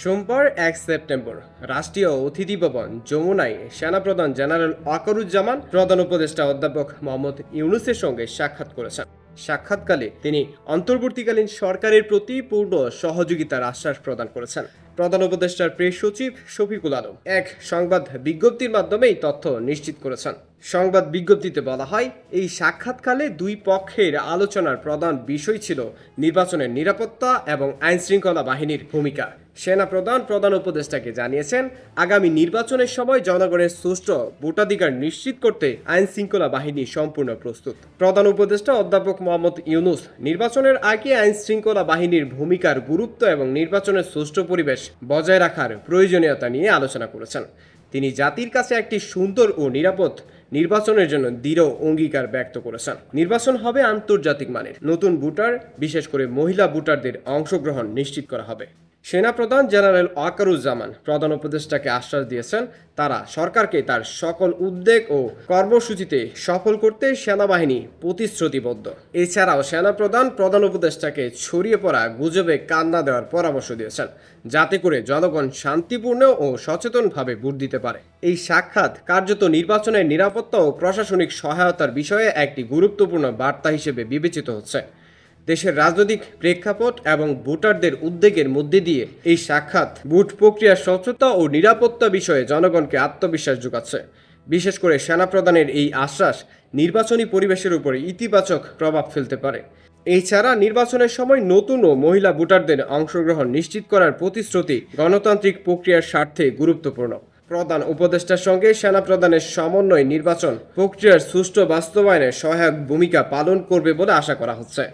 সোমবার এক সেপ্টেম্বর রাষ্ট্রীয় অতিথি ভবন যমুনায় সেনাপ্রধান জেনারেল আকরুজ্জামান প্রধান উপদেষ্টা অধ্যাপক মোহাম্মদ ইউনুসের সঙ্গে সাক্ষাৎ করেছেন। সাক্ষাৎকালে তিনি অন্তর্বর্তীকালীন সরকারের প্রতি পূর্ণ সহযোগিতার আশ্বাস প্রদান করেছেন। প্রধান উপদেষ্টার প্রেস সচিব শফিকুল আলম এক সংবাদ বিজ্ঞপ্তির মাধ্যমে এই তথ্য নিশ্চিত করেছেন। সংবাদ বিজ্ঞপ্তিতে বলা হয়, এই সাক্ষাৎকালে দুই পক্ষের আলোচনার প্রধান বিষয় ছিল নির্বাচনের নিরাপত্তা এবং আইন শৃঙ্খলা বাহিনীর ভূমিকা। সেনা প্রধান প্রধান উপদেষ্টাকে জানিয়েছেন, আগামী নির্বাচনের সময় জনগণের সুষ্ঠু ভোটাধিকার নিশ্চিত করতে আইন শৃঙ্খলা বাহিনী সম্পূর্ণ প্রস্তুত। প্রধান উপদেষ্টা অধ্যাপক মোহাম্মদ ইউনুস, নির্বাচনের আগে আইন শৃঙ্খলা বাহিনীর ভূমিকার গুরুত্ব এবং নির্বাচনের সুষ্ঠু পরিবেশ বজায় রাখার প্রয়োজনীয়তা নিয়ে আলোচনা করেছেন। তিনি জাতির কাছে একটি সুন্দর ও নিরাপদ নির্বাচনের জন্য দৃঢ় অঙ্গীকার ব্যক্ত করেছেন। নির্বাচন হবে আন্তর্জাতিক মানের। নতুন ভোটার, বিশেষ করে মহিলা ভোটারদের অংশগ্রহণ নিশ্চিত করা হবে। সেনাপ্রধান জেনারেল ওয়াকারুজ্জামান প্রধান উপদেষ্টাকে আশ্বাস দিয়েছেন, তারা সরকারকে তার সকল উদ্বেগ ও কর্মসূচিতে সফল করতে সেনাবাহিনী প্রতিশ্রুতিবদ্ধ। এছাড়াও সেনাপ্রধান প্রধান উপদেষ্টাকে ছড়িয়ে পড়া গুজবে কান্না দেওয়ার পরামর্শ দিয়েছেন, যাতে করে জনগণ শান্তিপূর্ণ ও সচেতনভাবে ভোট দিতে পারে। এই সাক্ষাৎ কার্যত নির্বাচনের নিরাপত্তা ও প্রশাসনিক সহায়তার বিষয়ে একটি গুরুত্বপূর্ণ বার্তা হিসেবে বিবেচিত হচ্ছে। দেশের রাজনৈতিক প্রেক্ষাপট এবং ভোটারদের উদ্বেগের মধ্যে দিয়ে এই সাক্ষাৎ ভোট প্রক্রিয়ার স্বচ্ছতা ও নিরাপত্তা বিষয়ে জনগণকে আত্মবিশ্বাস যোগাচ্ছে। বিশেষ করে সেনাপ্রধানের এই আশ্বাস নির্বাচনী পরিবেশের উপর ইতিবাচক প্রভাব ফেলতে পারে। এছাড়া নির্বাচনের সময় নতুন ও মহিলা ভোটারদের অংশগ্রহণ নিশ্চিত করার প্রতিশ্রুতি গণতান্ত্রিক প্রক্রিয়ার স্বার্থে গুরুত্বপূর্ণ। প্রধান উপদেষ্টার সঙ্গে সেনা প্রধানের সমন্বয় নির্বাচন প্রক্রিয়ার সুষ্ঠু বাস্তবায়নে সহায়ক ভূমিকা পালন করবে বলে আশা করা হচ্ছে।